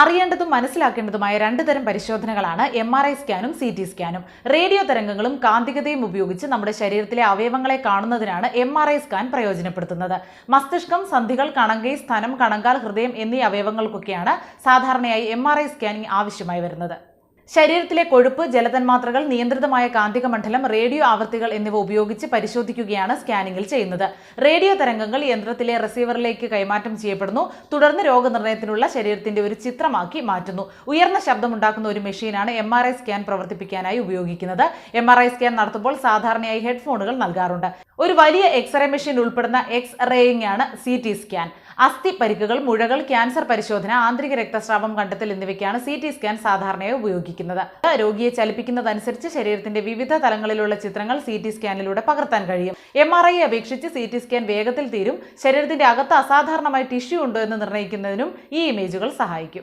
അറിയേണ്ടതും മനസ്സിലാക്കേണ്ടതുമായ രണ്ട് തരം പരിശോധനകളാണ് എം ആർ ഐ സ്കാനും സി ടി സ്കാനും. റേഡിയോ തരംഗങ്ങളും കാന്തികതയും ഉപയോഗിച്ച് നമ്മുടെ ശരീരത്തിലെ അവയവങ്ങളെ കാണുന്നതിനാണ് എം ആർ ഐ സ്കാൻ പ്രയോജനപ്പെടുത്തുന്നത്. മസ്തിഷ്കം സന്ധികൾ കണങ്കൈ സ്ഥനം കണങ്കാൽ ഹൃദയം എന്നീ അവയവങ്ങൾക്കൊക്കെയാണ് സാധാരണയായി എം ആർ ഐ സ്കാനിംഗ് ആവശ്യമായി വരുന്നത്. ശരീരത്തിലെ കൊഴുപ്പ് ജലതന്മാത്രകൾ നിയന്ത്രിതമായ കാന്തിക മണ്ഡലം റേഡിയോ ആവൃത്തികൾ എന്നിവ ഉപയോഗിച്ച് പരിശോധിക്കുകയാണ് സ്കാനിംഗിൽ ചെയ്യുന്നത്. റേഡിയോ തരംഗങ്ങൾ യന്ത്രത്തിലെ റിസീവറിലേക്ക് കൈമാറ്റം ചെയ്യപ്പെടുന്നു. തുടർന്ന് രോഗനിർണയത്തിനുള്ള ശരീരത്തിന്റെ ഒരു ചിത്രമാക്കി മാറ്റുന്നു. ഉയർന്ന ശബ്ദമുണ്ടാക്കുന്ന ഒരു മെഷീനാണ് എം ആർ ഐ സ്കാൻ പ്രവർത്തിപ്പിക്കാനായി ഉപയോഗിക്കുന്നത്. എം ആർ ഐ സ്കാൻ നടത്തുമ്പോൾ സാധാരണയായി ഹെഡ്ഫോണുകൾ നൽകാറുണ്ട്. ഒരു വലിയ എക്സ്റേ മെഷീൻ ഉൾപ്പെടുന്ന എക്സ് റേയിങ് ആണ് സി ടി സ്കാൻ. അസ്ഥി പരിക്കുകൾ മുഴകൾ ക്യാൻസർ പരിശോധന ആന്തരിക രക്തസ്രാവം കണ്ടെത്തൽ എന്നിവയ്ക്കാണ് സി ടി സ്കാൻ സാധാരണയായി ഉപയോഗിക്കുന്നത്. രോഗിയെ ചലിപ്പിക്കുന്നതനുസരിച്ച് ശരീരത്തിന്റെ വിവിധ തലങ്ങളിലുള്ള ചിത്രങ്ങൾ സി ടി സ്കാനിലൂടെ പകർത്താൻ കഴിയും. എം ആർ ഐ അപേക്ഷിച്ച് സി ടി സ്കാൻ വേഗത്തിൽ തീരും. ശരീരത്തിന്റെ അകത്ത് അസാധാരണമായ ടിഷ്യൂ ഉണ്ടോ എന്ന് നിർണയിക്കുന്നതിനും ഈ ഇമേജുകൾ സഹായിക്കും.